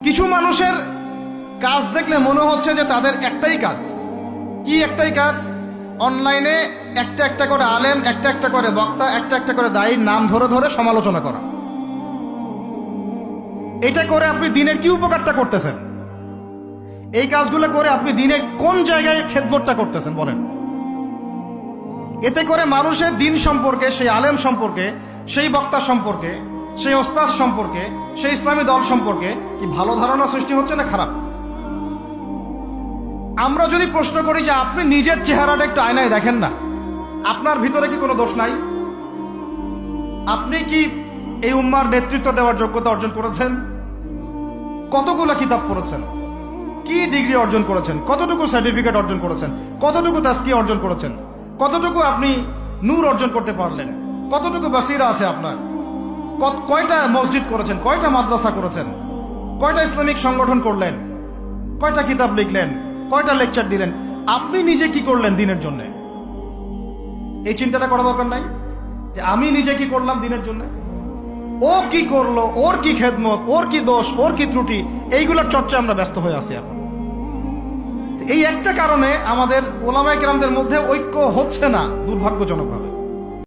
কিছু মানুষের কাজ দেখলে মনে হচ্ছে যে তাদের একটাই কাজ। কি একটাই কাজ? অনলাইনে একটা একটা করে আলেম, একটা একটা করে বক্তা, একটা একটা করে দায়ীর নাম ধরে ধরে সমালোচনা করা। এটা করে আপনি দিনের কি উপকারটা করতেছেন? এই কাজগুলো করে আপনি দিনের কোন জায়গায় খেদমতটা করতেছেন, বলেন। এতে করে মানুষের দিন সম্পর্কে, সেই আলেম সম্পর্কে, সেই বক্তা সম্পর্কে, সেই ওস্তাদ সম্পর্কে সেই ইসলামী দল সম্পর্কে কি ভালো ধারণা সৃষ্টি হচ্ছে না খারাপ? আমরা যদি প্রশ্ন করি যে আপনি নিজের চেহারাটা একটু আয়নায় দেখেন না, আপনার ভিতরে কি কোনো দোষ নাই? আপনি কি এই উম্মার নেতৃত্ব দেওয়ার যোগ্যতা অর্জন করেছেন? কতগুলো কিতাব পড়েছেন? কি ডিগ্রি অর্জন করেছেন? কতটুকু সার্টিফিকেট অর্জন করেছেন? কতটুকু তাস্কি অর্জন করেছেন? কতটুকু আপনি নূর অর্জন করতে পারলেন? কতটুকু বাসিরা আছে আপনার? কয়টা মসজিদ করেছেন? কয়টা মাদ্রাসা করেছেন? কয়টা ইসলামিক সংগঠন করলেন? কয়টা কিতাব লিখলেন? কয়টা লেকচার দিলেন? আপনি নিজে কি করলেন দিনের জন্য? এই চিন্তাটা করা দরকার নাই? যে আমি নিজে কি করলাম দিনের জন্য? ও কি করল? ওর কি খেদমত? ওর কি দোষ? ওর কি ত্রুটি? এইগুলোর চর্চা আমরা ব্যস্ত হয়ে আছি এখন। এই একটা কারণে আমাদের ওলামাই কেরামদের মধ্যে ঐক্য হচ্ছে না, দুর্ভাগ্যজনকভাবে।